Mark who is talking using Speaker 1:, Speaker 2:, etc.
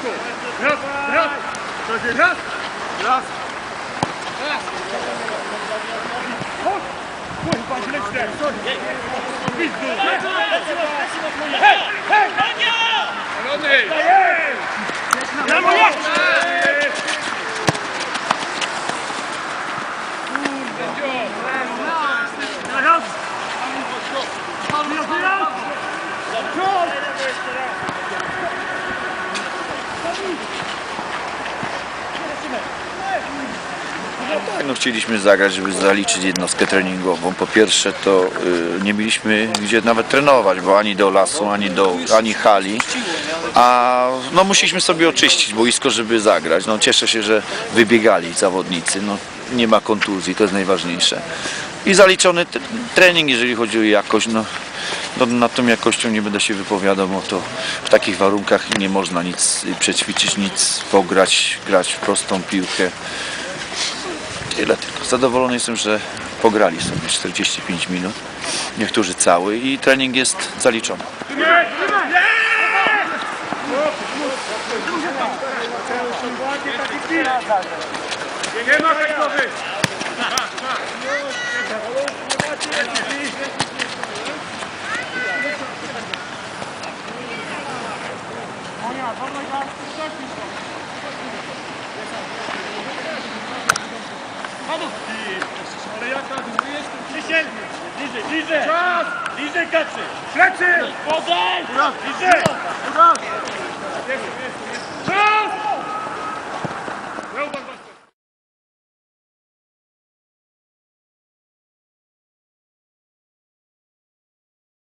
Speaker 1: Branco. Branco, branco. Fazer branco. Braço. Braço. Corre para a direita, corre. Corre. Corre. Corre. Corre. Corre.
Speaker 2: No, chcieliśmy zagrać, żeby zaliczyć jednostkę treningową. Po pierwsze to y, nie mieliśmy gdzie nawet trenować, bo ani do lasu, ani do ani hali. A no, musieliśmy sobie oczyścić boisko, żeby zagrać. No, cieszę się, że wybiegali zawodnicy. No, nie ma kontuzji, to jest najważniejsze. I zaliczony trening, jeżeli chodzi o jakość. No, no, nad tą jakością nie będę się wypowiadał, bo to w takich warunkach nie można nic y, przećwiczyć, nic pograć, grać w prostą piłkę. Tyle tylko. Zadowolony jestem, że pograli sobie 45 minut. Niektórzy cały i trening jest zaliczony.
Speaker 1: Nie ma gotowy. Michel Lize, Lize Czas! Lize Kacy! Plecy! Podaj! Lize! Uraz!